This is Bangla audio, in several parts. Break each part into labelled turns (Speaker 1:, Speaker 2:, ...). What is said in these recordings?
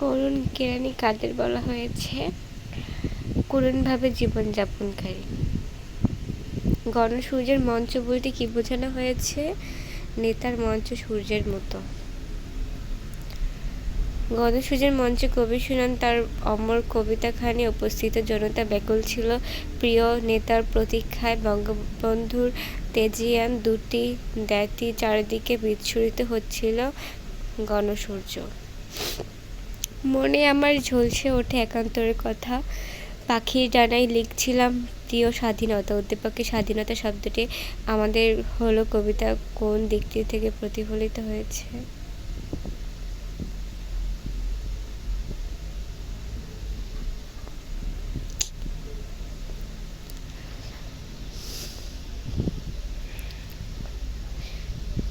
Speaker 1: করুণ কেরানি কাদের বলা হয়েছে? করুণভাবে জীবনযাপনকারী। গণসূর্যের মঞ্চ বলতে কি বোঝানো হয়েছে? নেতার মঞ্চ সূর্যের মতো। গণসূর্যের মঞ্চে কবি শুনান তার অমর কবিতাখানি উপস্থিত। জনতা ব্যাকুল ছিল। প্রিয় নেতার প্রতীক্ষায় বঙ্গবন্ধুর তেজিয়ান দুটি দ্যাতি চারিদিকে বিচ্ছুরিত হচ্ছিল গণসূর্য। মনে আমার ঝলসে ওঠে একান্তরের কথা। পাখির ডানায় লিখছিলাম, প্রিয় স্বাধীনতা। উদ্দীপকের স্বাধীনতা শব্দটি আমাদের হলো কবিতা কোন দিকটি থেকে প্রতিফলিত হয়েছে?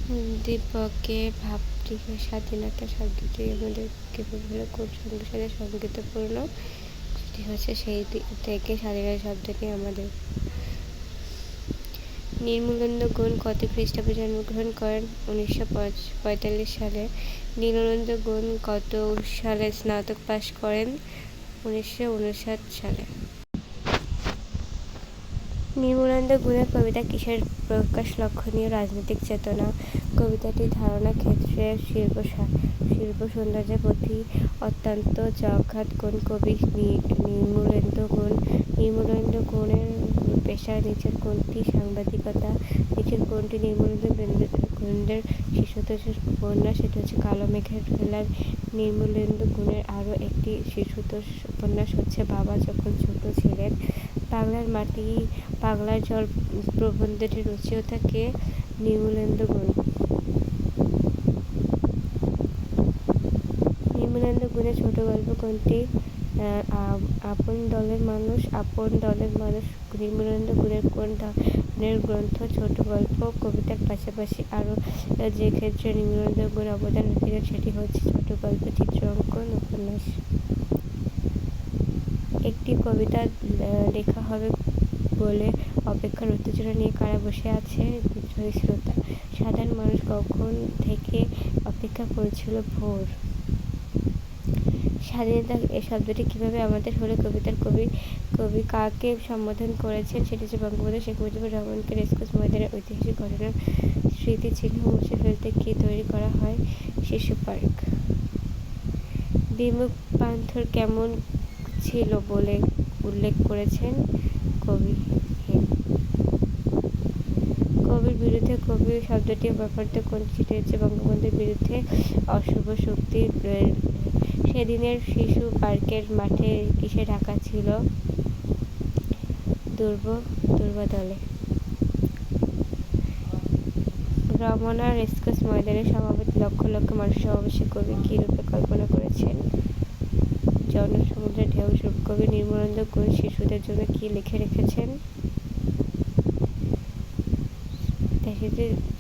Speaker 1: উদ্দীপকে ভাবটি স্বাধীনতা শব্দটি আমাদের কীভাবে কোন সঙ্গের সাথে সঙ্গীতপূর্ণ সেটি হচ্ছে সেই থেকে স্বাধীনতা শব্দটি আমাদের। নির্মলেন্দু গুণ কত খ্রিস্টাব্দে জন্মগ্রহণ করেন? উনিশশো পঁয়তাল্লিশ সালে। নীলানন্দ গুণ কত সালে স্নাতক পাশ করেন? উনিশশো উনষাট সালে। নির্মলানন্দ গুণের কবিতা কিসের প্রকাশ লক্ষণীয় রাজনৈতিক চেতনা। কবিতাটি ধারণা ক্ষেত্রে শিল্প শিল্প সৌন্দর্যের প্রতি অত্যন্ত জঘাত কোন কবি নির্মলেন্দু গুণ নির্মলেন্দু গুণের পেশা নিচের কোনটি সাংবাদিকতা নিচের কোনটি নির্মলেন্দু গুণের শিশুতোষ উপন্যাস, সেটা হচ্ছে কালো মেঘের খেলার নির্মলেন্দু গুণের আরও একটি শিশুতোষ উপন্যাস হচ্ছে বাবা যখন ছোট ছিলেন বাংলার মাটি বাংলার জল প্রবন্ধটি রচিয়তা কে নির্মলেন্দু গুণ নির্মলেন্দু গুণের ছোট গল্প কোনটি? আপন দলের মানুষ, আপন দলের মানুষ। নির্মলেন্দু গুণের কোন ধরনের গ্রন্থ ছোট গল্প কবিতার পাশাপাশি আরও যে ক্ষেত্রে নির্মলেন্দু গুণ অবদান রেখেছেন সেটি হচ্ছে ছোট গল্প, চিত্র অঙ্কন, উপন্যাস। একটি কবিতা লেখা হবে বলে অপেক্ষার উত্তেজনা নিয়ে কারা বসে আছে বিদ্রোহী শ্রোতা? সাধারণ মানুষ কখন থেকে অপেক্ষা করেছিল ভোর? স্বাধীনতা এ শব্দটি কীভাবে আমাদের হলে? কবিতার কবি কবি কাকে সম্বোধন করেছেন? সেটি হচ্ছে বঙ্গবন্ধু শেখ মুজিবুর রহমানকে রেসকোর্স ময়দানের ঐতিহাসিক ঘটনার স্মৃতিচিহ্ন মুছে ফেলতে কি তৈরি করা হয়? শিশু পার্ক। বিমুখ পান্থর কেমন ছিল বলে উল্লেখ করেছেন কবি কবির বিরুদ্ধে কবি শব্দটি ব্যাপারটা কোন হচ্ছে বঙ্গবন্ধুর বিরুদ্ধে অশুভ শক্তির সেদিনের শিশু পার্কের মাঠে কিসে ঢাকা ছিল? দুর্ব দুর্ব দলে রমনা রেসকোর্স ময়দানে সমাবেত লক্ষ লক্ষ মানুষ সমাবেশে কবি কী রূপে কল্পনা করেছেন? জনসমুদ্রের ঢেউ কবি নির্মলানন্দ গুণ শিশুদের জন্য কি লিখে রেখেছেন?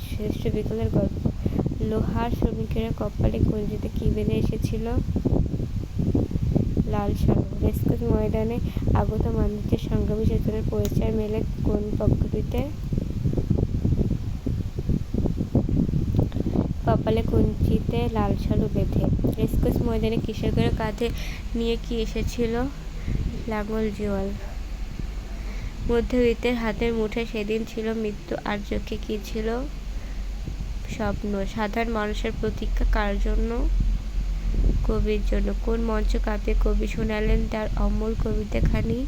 Speaker 1: শ্রেষ্ঠ বিকলের গল্প। লোহার শ্রমিকেরা কপালে কঞ্জিতে কি বেঁধে এসেছিল? লাল সালু রেসকোর্স ময়দানে আগত মানুষদের সংগ্রামী চেতনার পরিচয় মেলে কোন পদ্ধতিতে কপালে কঞ্চিতে লাল সালু বেঁধে। রেসকোর্স ময়দানে কৃষকেরা কাঁধে নিয়ে কি এসেছিল লাঙল জোয়াল? মধ্যবিত্তের হাতের মুঠে সেদিন ছিল মৃত্যু। আর চোখে কী ছিল স্বপ্ন? সাধারণ মানুষের প্রতীক্ষা কার জন্য? কবির জন্য। কোন মঞ্চ কাঁপে কবি শোনালেন তার অমল কবিতাখানি?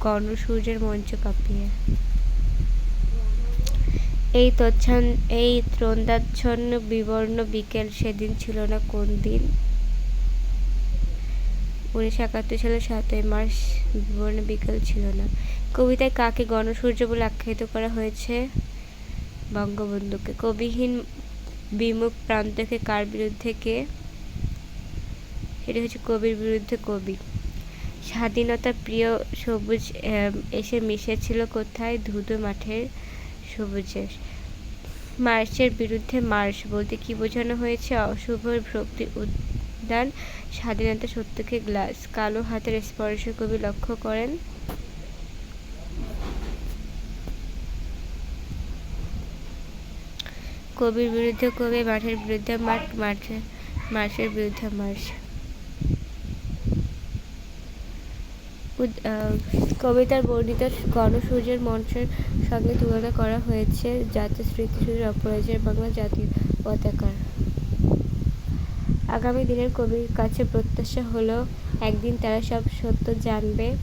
Speaker 1: গণসূর্যের মঞ্চ কাঁপিয়ে। এই তচ্ছান এই ত্রন্দাচ্ছন্ন বিবর্ণ বিকেল সেদিন ছিল না কোন দিন? উনিশশো একাত্তর সালের সাতই মার্চ বিবর্ণ বিকেল ছিল না। কবিতায় কাকে গণসূর্য বলে আখ্যায়িত করা হয়েছে? বঙ্গবন্ধুকে। কবিহীন বিমুখ প্রান্তকে কার বিরুদ্ধে কে? সেটি হচ্ছে কবির বিরুদ্ধে কবি। স্বাধীনতা প্রিয় সবুজ এসে মিশেছিল কোথায়? ধুধু মাঠের সবুজে মার্চের বিরুদ্ধে মার্চ বলতে কি বোঝানো হয়েছে? অশুভ শক্তি উদ্যান, স্বাধীনতা সত্যকে গ্লাস। কালো হাতের স্পর্শ কবি লক্ষ্য করেন। কবির বিরুদ্ধে কবি, মাঠের বিরুদ্ধে মাঠ, মাঠে মার্শের বিরুদ্ধে মার্শ কবিতার বর্ণিত গণসূর্যের মঞ্চের সঙ্গে তুলনা করা হয়েছে জাতীয় স্মৃতিসূর্যের অপরাজের বাংলা জাতীয় পতাকার। আগামী দিনের কবির কাছে প্রত্যাশা হলো, একদিন তারা সব সত্য জানবে,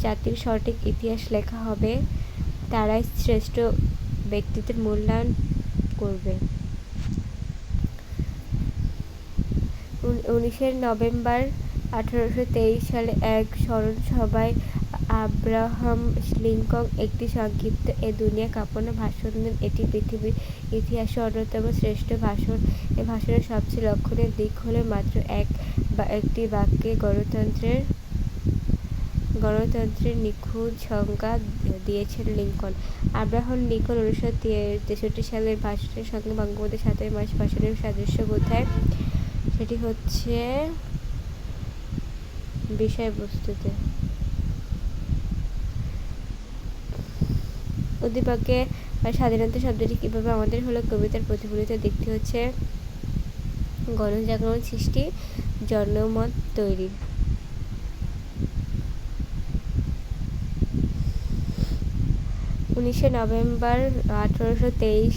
Speaker 1: জাতির সঠিক ইতিহাস লেখা হবে, তারাই শ্রেষ্ঠ ব্যক্তিত্বের মূল্যায়ন করবে। উন- উনিশে নভেম্বর আঠারোশো তেইশ সালে এক স্মরণ সভায় আব্রাহাম লিঙ্কন একটি সংক্ষিপ্ত এ দুনিয়া কাঁপানো ভাষণ দেন। এটি পৃথিবীর ইতিহাসে অন্যতম শ্রেষ্ঠ ভাষণ। এ ভাষণের সবচেয়ে লক্ষণীয় দিক হলো মাত্র এক বা একটি বাক্যে গণতন্ত্রের গণতন্ত্রের নিখুঁত সংজ্ঞা দিয়েছেন লিঙ্কন। আব্রাহাম লিঙ্কন উনিশশো তেষট্টি সালের ভাষণের সঙ্গে বঙ্গবন্ধু সাতই মার্চ ভাষণের সাদৃশ্য কোথায় সেটি হচ্ছে বিষয়বস্তুতে। উদ্দীপকে স্বাধীনতা শব্দটি কীভাবে আমাদের হলো কবিতার প্রতিফলিত দিকটি হচ্ছে গণজাগরণ সৃষ্টি, জনমত তৈরি। উনিশে নভেম্বর আঠারোশো তেইশ,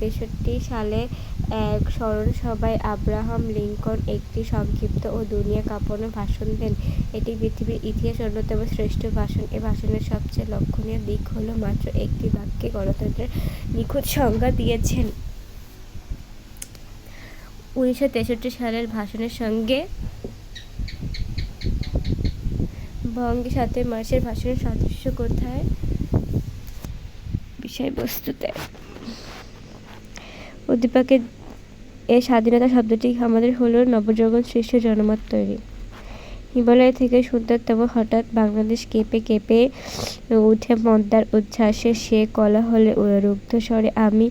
Speaker 1: তেষট্টি সালে এক স্মরণ সভায় আব্রাহাম লিঙ্কন একটি সংক্ষিপ্ত ও দুনিয়া কাঁপানো ভাষণ দেন। এটি পৃথিবীর ইতিহাস অন্যতম শ্রেষ্ঠ ভাষণ। এ ভাষণের সবচেয়ে লক্ষণীয় দিক হলো মাত্র একটি বাক্যে গণতন্ত্রের নিখুঁত সংজ্ঞা দিয়েছেন। উনিশশো তেষট্টি সালের ভাষণের সঙ্গে বঙ্গে সাথে মার্চের ভাষণের সাদৃশ্য কোথায়? বিষয়বস্তুতে। উদ্দীপকে এ স্বাধীনতা শব্দটি আমাদের হলো নবজগৎ সৃষ্ট জনমত তৈরি। হিমালয় থেকে সুন্দরতম হঠাৎ বাংলাদেশ কেঁপে কেঁপে উঠে মন্দার উচ্ছ্বাসে সে কলা হলে রুগ্ধ স্বরে, আমি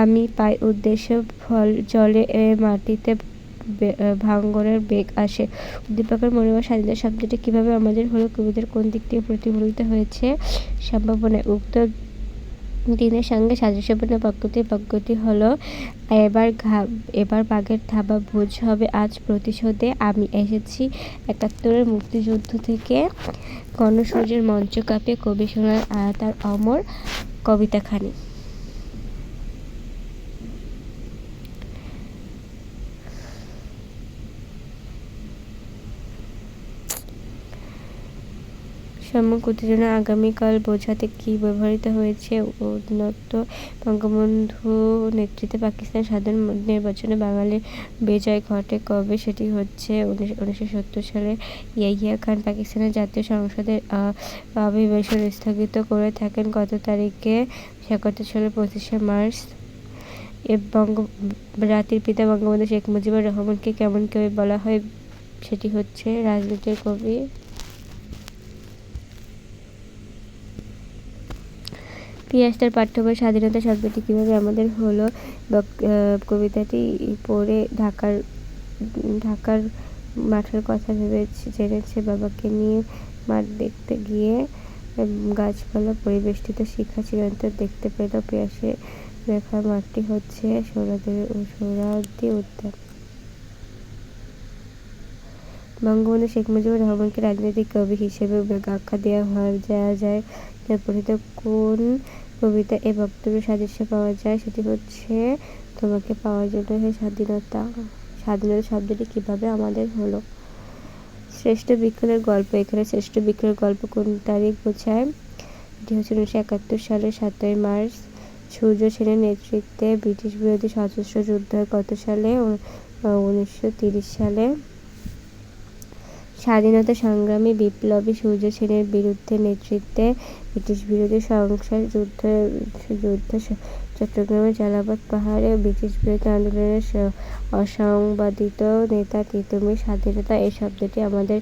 Speaker 1: আমি পাই উদ্দেশ্য, ফল, জলে মাটিতে ভাঙ্গনের বেগ আসে। উদ্দীপকের মনোভাব স্বাধীনতা শব্দটি কীভাবে আমাদের হলো কবিতার কোন দিক থেকে প্রতিফলিত হয়েছে সম্ভাবনায় উক্ত দিনের সঙ্গে সাদৃশ্যপূর্ণ প্রকৃতির প্রকৃতি হলো, এবার ঘা, এবার বাঘের থাবা ভোজ হবে। আজ প্রতিশোধে আমি এসেছি একাত্তরের মুক্তিযুদ্ধ থেকে। গণসূর্যের মঞ্চ কাপে কবি শোনার আয়তার অমর কবিতাখানি। সম্মুখ উত্তেজনা আগামীকাল বোঝাতে কী ব্যবহৃত হয়েছে? উন্নত বঙ্গবন্ধু নেতৃত্বে পাকিস্তান সাধারণ নির্বাচনে বাঙালির বিজয় ঘটে কবে সেটি হচ্ছে উনিশশো সত্তর সালে। ইয়াহিয়া খান পাকিস্তানের জাতীয় সংসদের আহ, অধিবেশন স্থগিত করে থাকেন কত তারিখে একাত্তর সালের পঁচিশে মার্চ। বঙ্গ জাতির পিতা বঙ্গবন্ধু শেখ মুজিবুর রহমানকে কেমন কবি বলা হয় সেটি হচ্ছে রাজনীতির কবি পিয়াসটার পাঠ্য বই স্বাধীনতা শব্দটি কীভাবে আমাদের হলো কবিতাটি পড়ে ঢাকার ঢাকার মাঠের কথা ভেবে জেনেছে বাবাকে নিয়ে মাঠ দেখতে গিয়ে গাছপালা পরিবেষ্টিত শিখা চিরন্তর দেখতে পেল পিয়াসে রেখা মাঠটি হচ্ছে সোহরাদের সোহরাওয়ার্দী উদ্যান। বঙ্গবন্ধু শেখ মুজিবুর রহমানকে রাজনৈতিক কবি হিসেবে আখ্যা দেওয়া হয় যাওয়া যায় পরিচিত কোন কবিতা এ বক্তব্যের সাদৃশ্য পাওয়া যায়, সেটি হচ্ছে তোমাকে পাওয়ার জন্য হে স্বাধীনতা। স্বাধীনতা শব্দটি কীভাবে আমাদের হলো? শ্রেষ্ঠ বিজ্ঞানের গল্প, এখানে শ্রেষ্ঠ বিজ্ঞানের গল্প কোন তারিখ বোঝায়? এটি হচ্ছে উনিশশো একাত্তর সালের সাতই মার্চ। সূর্য সেনের নেতৃত্বে ব্রিটিশ বিরোধী সশস্ত্র যুদ্ধ কত সালে? উনিশশো তিরিশ সালে। স্বাধীনতা সংগ্রামী বিপ্লবী সূর্য সেনের বিরুদ্ধে নেতৃত্বে ব্রিটিশ বিরোধী সংসার যুদ্ধ যুদ্ধ চট্টগ্রামের জালালাবাদ পাহাড়ে ব্রিটিশ বিরোধী আন্দোলনের অসংবাদিত নেতা তিতুমির স্বাধীনতা এই শব্দটি আমাদের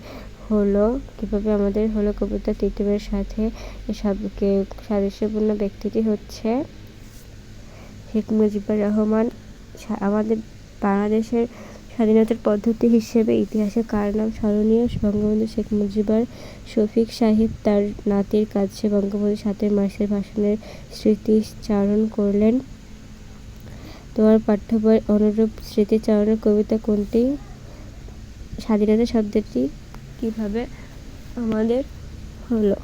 Speaker 1: হলো, কীভাবে আমাদের হলো কবিতা তিতুমিরের সাথে শব্দকে সাদৃশ্যপূর্ণ ব্যক্তিটি হচ্ছে শেখ মুজিবুর রহমান। আমাদের বাংলাদেশের স্বাধীনতার পদ্ধতি হিসেবে ইতিহাসে কার নাম স্মরণীয়। বঙ্গবন্ধু শেখ মুজিবুর শফিক সাহেব তার নাতির কাছে বঙ্গবন্ধু সাতই মার্চের ভাষণের স্মৃতিচারণ করলেন। তোমার পাঠ্য বই অনুরূপ স্মৃতিচারণের কবিতা কোনটি? স্বাধীনতা শব্দটি কীভাবে আমাদের হলো?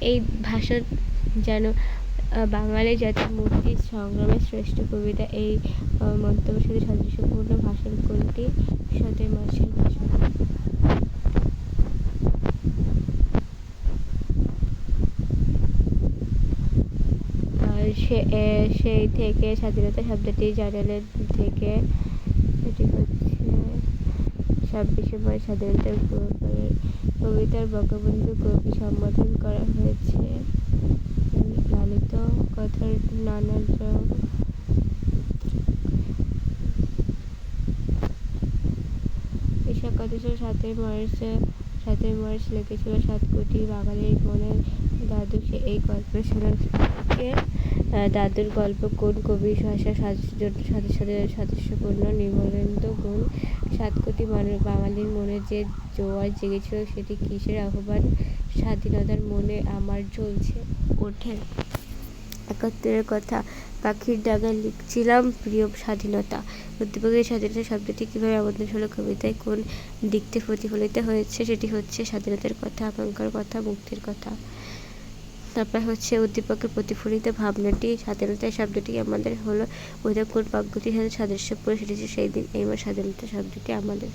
Speaker 1: এই ভাষণ যেন বাঙালি জাতির মুক্তি সংগ্রামের শ্রেষ্ঠ কবিতা। এই মন্তব্যের সাথে সাদৃশ্যপূর্ণ ভাষণ কোনটি? সতের মাসের সে সেই থেকে স্বাধীনতা শব্দটি জানালেন থেকে এটি হচ্ছে ছাব্বিশে মার্চ স্বাধীনতার কবিতার বঙ্গবন্ধু কবি সম্বোধন করা হয়েছে। লালিত কথার নানা রং ঈশা কত সাতই মার্চ সাতই মার্চ লিখেছিল সাত কোটি বাঙালির মনে। দাদু সে এই গল্পের শোনাকে দাদুর গল্প কোন কবির ভাষা সাথে সাথে সাদৃশ্যপূর্ণ নির্মলেন্দ্র গুণ? সাত কোটি মানুষ বাঙালির মনে যে জোয়ার জেগেছিল, সেটি কিসের আহ্বান? স্বাধীনতার মনে আমার জ্বলছে। ওঠে একাত্তরের কথা পাখির ডাগায় লিখছিলাম প্রিয় স্বাধীনতা। উদ্দীপকের স্বাধীনতা শব্দটি কীভাবে আমাদের হলো কবিতায়, কোন দিকটি প্রতিফলিত হয়েছে সেটি হচ্ছে স্বাধীনতার কথা, আকাঙ্ক্ষার কথা, মুক্তির কথা। তারপর হচ্ছে উদ্দীপকের প্রতিফলিত ভাবনাটি, স্বাধীনতা শব্দটি আমাদের হলো ওইটা কোন বাক্যটির সাথে সাদৃশ্যপূর্ণ সেটি সেই দিন, এই মাস স্বাধীনতা শব্দটি আমাদের।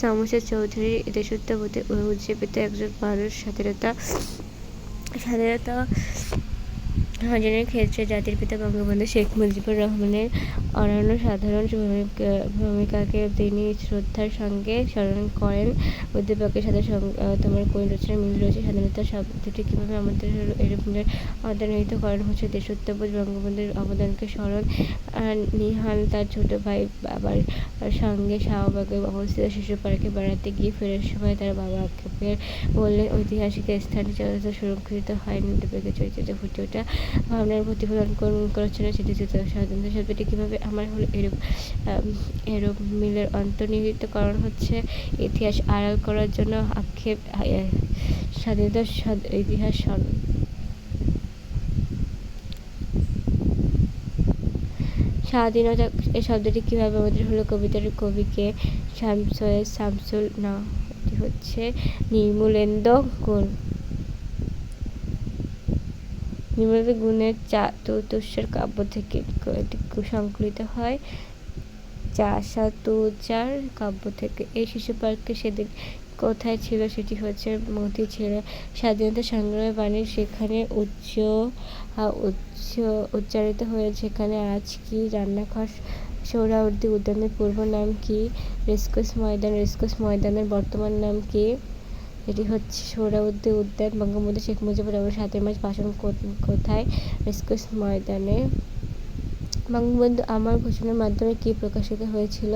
Speaker 1: সামসা চৌধুরী দেশোত্তরপতি উজ্জীবিত একজন মানুষ স্বাধীনতা স্বাধীনতা অর্জনের ক্ষেত্রে জাতির পিতা বঙ্গবন্ধু শেখ মুজিবুর রহমানের অনন্য সাধারণ ভূমিকা- ভূমিকাকে তিনি শ্রদ্ধার সঙ্গে স্মরণ করেন। উদ্দীপকের সাথে তোমার কোন রচনার মিল রয়েছে? স্বাধীনতা শব্দটি কীভাবে আমাদের অন্তর্নিহিত করেন হচ্ছে দেশোত্তরবোধ বঙ্গবন্ধুর অবদানকে স্মরণ নিহাল তার ছোট ভাই বাবার সঙ্গে শাহবাগে অবস্থিত শিশু পার্কে বেড়াতে গিয়ে ফেরার সময় তার বাবা আক্ষেপের বললেন, ঐতিহাসিক স্থানটি যথাযথ সুরক্ষিত হয়নি। উদ্দীপকের চরিত্রে ফুটে ওঠা ভাবনার প্রতিফলন রচনা স্বাধীনতা শব্দটি কীভাবে আমার হলো এরূপ এরূপ মিলের অন্তর্নিহিত কারণ হচ্ছে ইতিহাস আড়াল করার জন্য আক্ষেপ স্বাধীনতার ইতিহাস স্বাধীনতা এই শব্দটি কীভাবে আমাদের হলো কবিতার কবিকে শামসুল শামসুল না হচ্ছে নির্মলেন্দ্র গুণ। নির্মলেন্দ্র গুণের চা কাব্য থেকে সংকলিত হয়। চাষা তুচার কাব্য থেকে এই শিশু পার্কে সেদিন কোথায় ছিল সেটি হচ্ছে মতি ছিল স্বাধীনতা সংগ্রামের বাণী। সেখানে উচ্চ উচ্চ উচ্চারিত হয়েছে এখানে আজ কি রান্নাঘর? সোহরাওয়ার্দী উদ্যানের পূর্ব নাম কি? রেসকোর্স ময়দান রেসকোর্স ময়দানের বর্তমান নাম কি? এটি হচ্ছে সোহরাওয়ার্দী উদ্যান, বঙ্গবন্ধু শেখ মুজিবুর রহমান সাতই মার্চ ভাষণ কোথায়? রেসকোর্স ময়দানে। বঙ্গবন্ধু আমার ঘোষণার মাধ্যমে কি প্রকাশিত হয়েছিল?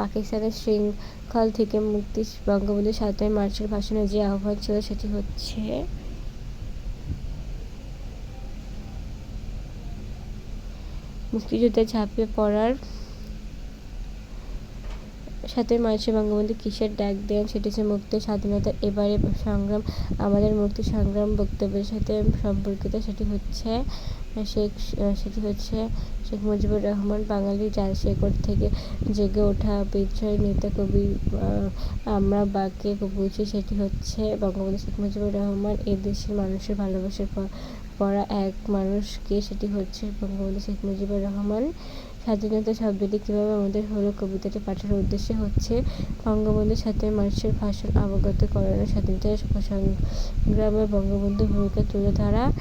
Speaker 1: পাকিস্তানের শৃঙ্খল থেকে মুক্তি বঙ্গবন্ধু সাতই মার্চের ভাষণে যে আহ্বান ছিল সেটি হচ্ছে মুক্তিযুদ্ধে ঝাঁপিয়ে পড়ার সাতই মার্চে বঙ্গবন্ধু কিসের ডাক দেন সেটি হচ্ছে মুক্তি, স্বাধীনতা এবারে সংগ্রাম। আমাদের মুক্তি, সংগ্রাম, বক্তব্যের সাথে সম্পর্কিত সেটি হচ্ছে শেখ সেটি হচ্ছে শেখ মুজিবুর রহমান বাঙালি জাল শেকড় থেকে জেগে ওঠা বিদ্রোহী নেতা কবি আমরা বাকে বুঝি সেটি হচ্ছে বঙ্গবন্ধু শেখ মুজিবুর রহমান এ দেশের মানুষের ভালোবাসার পড়া এক মানুষকে সেটি হচ্ছে বঙ্গবন্ধু শেখ মুজিবুর রহমান। স্বাধীনতা শব্দটি কীভাবে আমাদের হলো কবিতাটি পাঠের উদ্দেশ্য হচ্ছে বঙ্গবন্ধুর সাথে মানুষের ভাষণ অবগত করানো স্বাধীনতা সংগ্রামে বঙ্গবন্ধুর ভূমিকা তুলে ধরা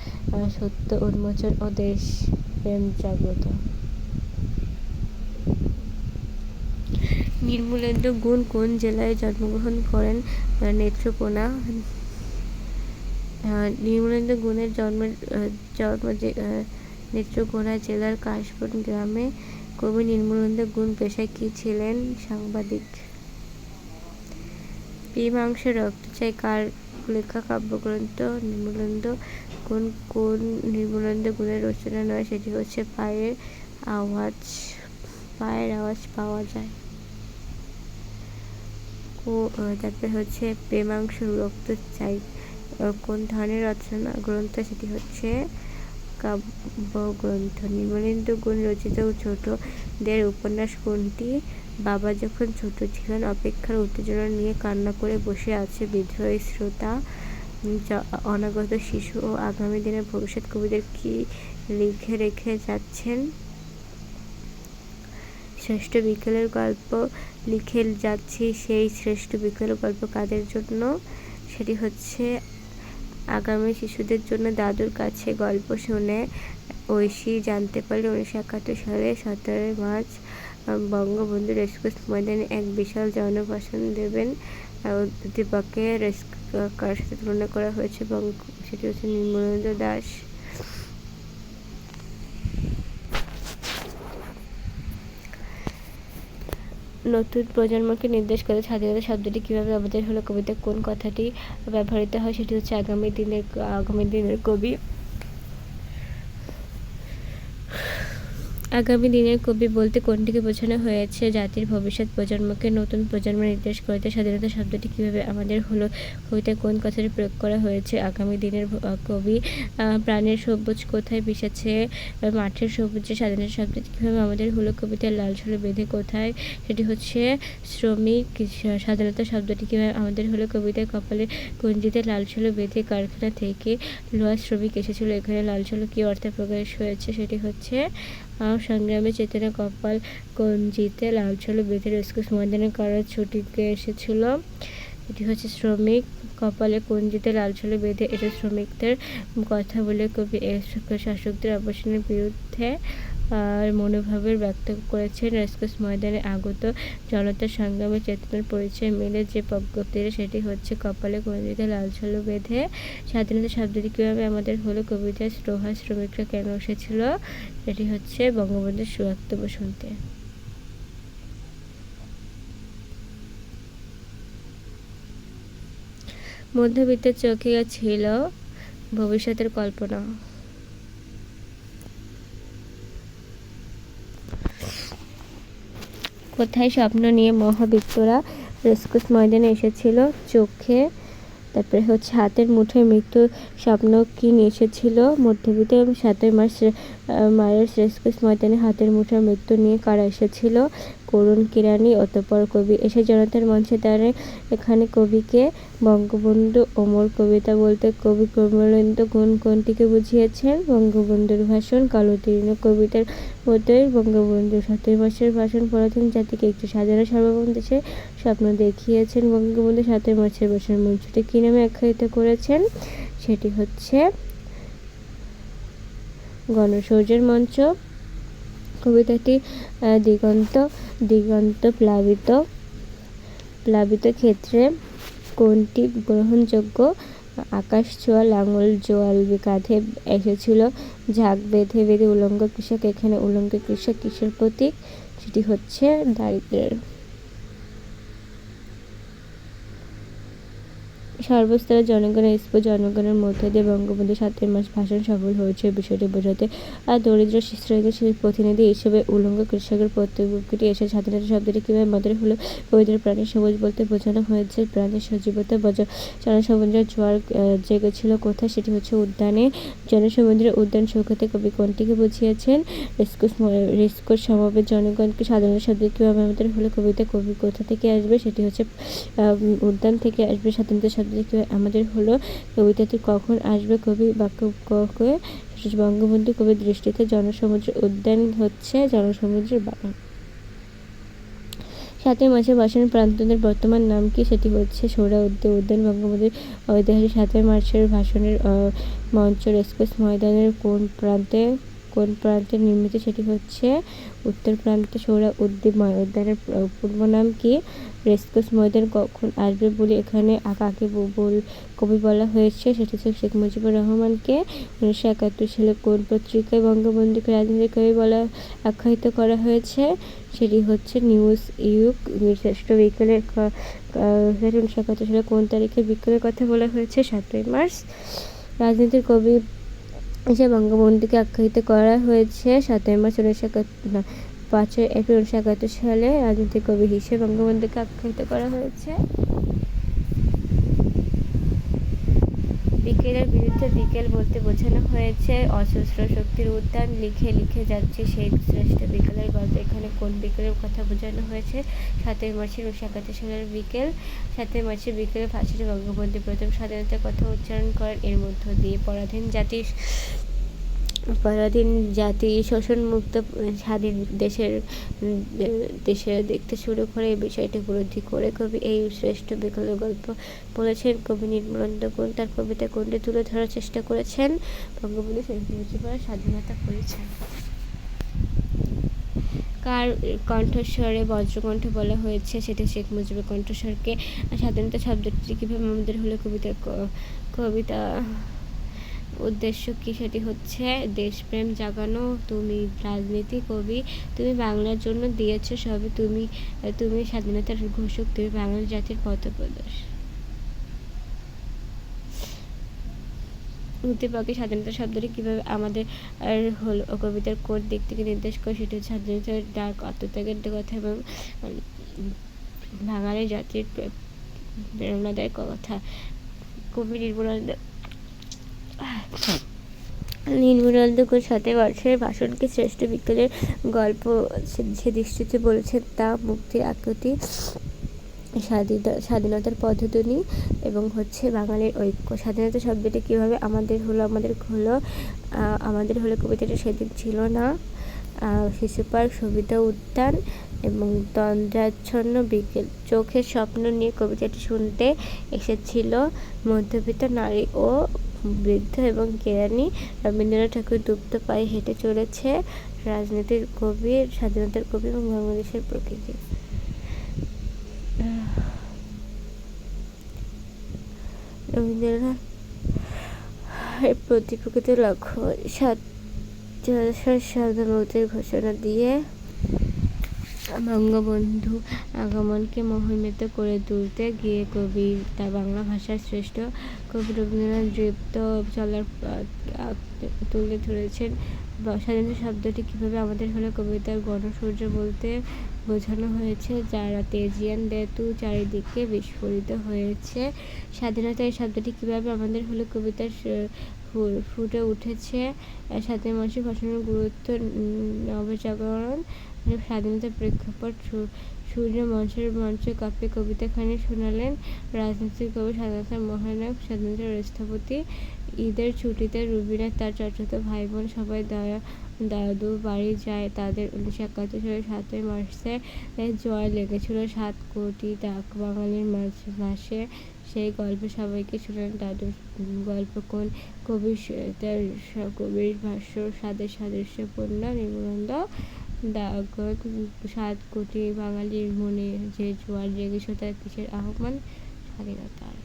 Speaker 1: সত্য, উন্মোচন ও দেশ প্রেম জাগ্রত। নির্মলেন্দ্র গুণ কোন জেলায় জন্মগ্রহণ করেন? নেত্রকোনা। নির্মলেন্দ্র গুণের জন্মের জন্ম যে- নেত্রকোনা জেলার কাশবন গ্রামে কবি নির্মলেন্দ্র গুণ পেশায় কী ছিলেন সাংবাদিক? মীমাংসা রক্ত চাই কার লেখা কাব্যগ্রন্থ? নির্মলেন্দ্র কোন কোন নির্মলেন্দ্র গুণের রচনা নয়, সেটি হচ্ছে পায়ের আওয়াজ পায়ের আওয়াজ পাওয়া যায়। তারপরে হচ্ছে প্রেমাংশ রক্ত চাই কোন ধরনের রচনা গ্রন্থ? সেটি হচ্ছে কাব্যগ্রন্থ নির্মলেন্দু গুণ রচিত ছোটদের উপন্যাস কোনটি? বাবা যখন ছোট ছিলেন, অপেক্ষার উত্তেজনা নিয়ে কান্না করে বসে আছে বিদ্রোহী শ্রোতা অনাগত শিশু ও আগামী দিনের ভবিষ্যৎ কবিদের কি লিখে রেখে যাচ্ছেন? শ্রেষ্ঠ বিকেলের গল্প লিখে যাচ্ছি সেই শ্রেষ্ঠ বিকেলের গল্প কাদের জন্য? সেটি হচ্ছে আগামী শিশুদের জন্য দাদুর কাছে গল্প শুনে ঐশী জানতে পারলে উনিশশো একাত্তর সালে সতেরোই মার্চ বঙ্গবন্ধু রেসকোর্স ময়দানে এক বিশাল জনভাষণ দেবেন দুটি পক্ষে রেস্ক কার সাথে তুলনা করা হয়েছে বঙ্গ সেটি হচ্ছে নির্মলেন্দ্র দাস। নতুন প্রজন্মকে নির্দেশ করে স্বাধীনতা শব্দটি কীভাবে ব্যবহার হলো কবিতা কোন কথাটি ব্যবহৃত হয়, সেটি হচ্ছে আগামী দিনের আগামী দিনের কবি আগামী দিনের কবি বলতে কোনটিকে বোঝানো হয়েছে? জাতির ভবিষ্যৎ প্রজন্মকে নতুন প্রজন্ম নির্দেশ করতে স্বাধীনতা শব্দটি কীভাবে আমাদের হলো কবিতায় কোন কথাটি প্রয়োগ করা হয়েছে? আগামী দিনের কবি প্রাণের সবুজ কোথায় আহ, মাঠের সবুজে স্বাধীনতা শব্দটি কীভাবে আমাদের হলো? কবিতায় লাল ছলে বেঁধে কোথায়? সেটি হচ্ছে শ্রমিক স্বাধীনতা শব্দটি কীভাবে আমাদের হলো? কবিতায় কপালে কুঞ্জিতে লাল ছলে বেঁধে কারখানা থেকে লোহার শ্রমিক এসেছিল। এখানে লাল ছলে কী অর্থে প্রকাশ হয়েছে? সেটি হচ্ছে সংগ্রামে চেতনা কপাল কঞ্জিতে লাল ছলে বেঁধে রেস্কুস ময়দানে করার ছুটিকে এসেছিল। এটি হচ্ছে শ্রমিক কপালে কঞ্জিতে লাল ছলে বেঁধে, এটা শ্রমিকদের কথা বলে কবি শাসকদের অবসানের বিরুদ্ধে মনোভাবের ব্যক্ত করেছেন রেস্কুস ময়দানে আগত জনতার সংগ্রামে চেতনার পরিচয় মিলে যে প্রজ্ঞপ্তির সেটি হচ্ছে কপালে কঞ্জিতে লাল ছলে বেঁধে স্বাধীনতা শব্দটি কীভাবে আমাদের হলো কবিতায় লোহার শ্রমিকরা কেন এসেছিল, সেটি হচ্ছে বঙ্গবন্ধুর সুয়াক্তব্য শুনতে মধ্যবিত্তের চোখে ছিল ভবিষ্যতের কল্পনা। কোথায় স্বপ্ন নিয়ে মহাবিত্তরা রেসকোস ময়দানে এসেছিল? চোখে। তারপরে হচ্ছে হাতের মুঠোয় মৃত্যু স্বপ্ন কি নিয়ে এসেছিল? মধ্যবিত্ত সাতই মার্চ মায়ের রেস্কুস ময়দানে হাতের মুঠোয় মৃত্যু নিয়ে কারা এসেছিল? করুণ কিরানি অতপর কবি এসে জনতার মঞ্চে দাঁড়ায় এখানে কবিকে বঙ্গবন্ধু অমর কবিতা বলতে কবি কমলেন্দু গুণ কোনটিকে বুঝিয়েছেন বঙ্গবন্ধুর ভাষণ, কালোতীর্ণ কবিতার মতোই বঙ্গবন্ধু সতেরো মাসের ভাষণ পড়াতেন জাতিকে একটি সাধারণ সার্বভৌম দেশে স্বপ্ন দেখিয়েছেন বঙ্গবন্ধু সতেরো মাসের ভাষণ মঞ্চটি কী নামে আখ্যায়িত করেছেন? সেটি হচ্ছে গণসৌর্যের মঞ্চ। কবিতাটি দিগন্ত দিগন্ত প্লাবিত প্লাবিত ক্ষেত্রে কোনটি গ্রহণযোগ্য? আকাশ ছোঁয়া, লাঙল, জোয়াল কাঁধে এসেছিল। ঝাঁক, বেঁধে বেঁধে উলঙ্গ কৃষক। এখানে উলঙ্গ কৃষক কৃষির প্রতীক? সেটি হচ্ছে দারিদ্রের। সর্বস্তরের জনগণের স্প জনগণের মধ্যে দিয়ে বঙ্গবন্ধু সাতের মাস ভাষণ সফল হয়েছে। বিষয়টি বোঝাতে আর দরিদ্র শ্রেণির প্রতিনিধি হিসেবে উলঙ্গ কৃষকের প্রত্যেকটি এসে স্বাধীনতা শব্দটি কীভাবে আমাদের হলো, পবিত্র প্রাণী সবুজ বলতে বোঝানো হয়েছে। প্রাণীর সজীবতা বজায় জনসমুদ্রের জোয়ার জেগেছিল কোথায় সেটি হচ্ছে উদ্যানে। জনসমুদ্রের উদ্যান সৈকতে কবি কোনটিকে বুঝিয়েছেন, রেস্কুস রেস্কুস সমাবেশ জনগণকে স্বাধীনতা শব্দ কীভাবে আমাদের হলো কবিতা কবি কোথা থেকে আসবে সেটি হচ্ছে উদ্যান থেকে আসবে স্বাধীনতা শব্দ আমাদের হলো কবিতাটি কখন আসবে? কবি বাক্য ককে বঙ্গবন্ধু কবির দৃষ্টিতে জনসমুদ্রের উদ্যান হচ্ছে জনসমুদ্রের বাগান সাতই মাসে বাসন প্রান্তদের বর্তমান নাম কি সেটি হচ্ছে সোহরাওয়ার্দী উদ্যান বঙ্গবন্ধুর ঐতিহাসিক সাতই মার্চের ভাষণের মঞ্চ রেসকোর্স ময়দানের কোন প্রান্তে কোন প্রান্তে নির্মিত সেটি হচ্ছে উত্তর প্রান্তে সৌরা উদ্দীপ উদ্যানের পূর্ব নাম কি? রেসকোর্স ময়দান কখন আসবে বলে এখানে কাকে ব- বল, কবি বলা হয়েছে? সেটি হচ্ছে শেখ মুজিবুর রহমানকে। উনিশশো একাত্তর সালে কোন পত্রিকায় বঙ্গবন্ধুকে রাজনৈতিক কবি বলা আখ্যায়িত করা হয়েছে? সেটি হচ্ছে নিউজ ইউক শ্রেষ্ঠ বিকেলের উনিশশো একাত্তর সালে কোন তারিখে বিকেলের কথা বলা হয়েছে? সাতই মার্চ। রাজনীতির কবি হিসেবে বঙ্গবন্ধুকে আখ্যায়িত করা হয়েছে সাতই মার্চ উনিশশো একাত্তর, না, পাঁচই এপ্রিল উনিশশো একাত্তর সালে রাজনৈতিক কবি হিসেবে বঙ্গবন্ধুকে আখ্যায়িত করা হয়েছে। বিকেলের বিরুদ্ধে বিকেল বলতে বোঝানো হয়েছে, অসুস্থ শক্তির উদ্যান লিখে লিখে যাচ্ছে সেই শ্রেষ্ঠ বিকেলের গল্প। এখানে কোন বিকেলের কথা বোঝানো হয়েছে? সাতই মার্চের উনিশশো একাত্তর সালের বিকেল। সাতই মার্চের বিকেলে ফাঁসিতে বঙ্গবন্ধু প্রথম স্বাধীনতার কথা উচ্চারণ করেন। এর মধ্য দিয়ে পরাধীন জাতির পরাধীন জাতি শোষণমুক্ত স্বাধীন দেশের, দেশে দেখতে শুরু করে এই বিষয়টি উপলব্ধি করে কবি এই শ্রেষ্ঠ বিকল্প গল্প বলেছেন। কবি নির্মলানন্দ গুণ তার কবিতা কোনটি তুলে ধরার চেষ্টা করেছেন। বঙ্গবন্ধু শেখ মুজিবুর স্বাধীনতা করেছেন। কার কণ্ঠস্বরে বজ্রকণ্ঠ বলা হয়েছে, সেটা শেখ মুজিবের কণ্ঠস্বরকে স্বাধীনতা শব্দটি কীভাবে আমাদের হলো কবিতার ক- কবিতা উদ্দেশ্য কি সেটি হচ্ছে দেশপ্রেম জাগানো, তুমি রাজনীতি কবি, তুমি বাংলার জন্য দিয়েছ সবে, তুমি তুমি স্বাধীনতার ঘোষক, তুমি বাংলার জাতির পথপ্রদর্শ উদ্দীপকে স্বাধীনতা শব্দটি কীভাবে আমাদের হলো, কবিতার কোন দিক থেকে নির্দেশ করে, সেটি হচ্ছে স্বাধীনতার ডাক, আত্মত্যাগের কথা এবং, বাঙালি জাতির প্রেরণাদায়ক কথা। কবি নির্মলানন্দ নির্মলানন্দ ঘোষ সাথে বছরের ভাষণকে শ্রেষ্ঠ বিকেলের গল্প সে দৃষ্টিতে বলেছেন তা মুক্তির আকৃতি স্বাধীনতা স্বাধীনতার পদ্ধতি এবং হচ্ছে বাঙালির ঐক্য। স্বাধীনতা শব্দটি কীভাবে আমাদের হলো আমাদের হলো আমাদের হলো কবিতাটা সেদিন ছিল না। শিশু পার্ক, সবিতা উদ্যান এবং তন্দ্রাচ্ছন্ন বিকেল। চোখের স্বপ্ন নিয়ে কবিতাটি শুনতে এসেছিল মধ্যবিত্ত নারী ও বৃদ্ধ এবং কেরানি রবীন্দ্রনাথ ঠাকুর দুপ্ত পায়ে হেঁটে চলেছে রাজনীতির কবি স্বাধীনতার কবি এবং বাংলাদেশের প্রকৃতি। রবীন্দ্রনাথ প্রতি লক্ষ্য সাত স্বাধীনতার ঘোষণা দিয়ে বঙ্গবন্ধু আগমনকে মহিমিত করে তুলতে গিয়ে কবি তা বাংলা ভাষার শ্রেষ্ঠ কবি রবীন্দ্রনাথ দৃপ্ত চলার তুলে ধরেছেন। স্বাধীনতা শব্দটি কীভাবে আমাদের হলে কবিতার গণসূর্য বলতে বোঝানো হয়েছে, যারা তেজিয়ান দেতু চারিদিকে বিস্ফোরিত হয়েছে। স্বাধীনতা এই শব্দটি কীভাবে আমাদের হলে কবিতার স- ফু- ফুটে উঠেছে। সাতই মাসে ভাষণের গুরুত্ব নবজাগরণ স্বাধীনতার প্রেক্ষাপট সূর্য মঞ্চের মঞ্চে কাঁপে কবিতাখানি শোনালেন রাজনীতির কবি স্বাধীনতার মহানায়ক স্বাধীনতার স্থপতি ঈদের ছুটিতে রুবিনা তার চাচাতো ভাই বোন সবাই দয়া, দাদু বাড়ি যায়, তাদের উনিশশো একাত্তর সালের সাতই মার্চে জয় লেগেছিল। সাত কোটি ডাক বাঙালির মাঝে, মাসে সেই গল্প সবাইকে শোনান। তাদের গল্প কোন? কবির তার কবির ভাষ্য, সাদের সাদৃশ্যপূর্ণ নিবন্ধ। সাত কোটি বাঙালির মনে যে জোয়ার জেগেছে, তার কিসের আহ্বান? স্বাধীনতার।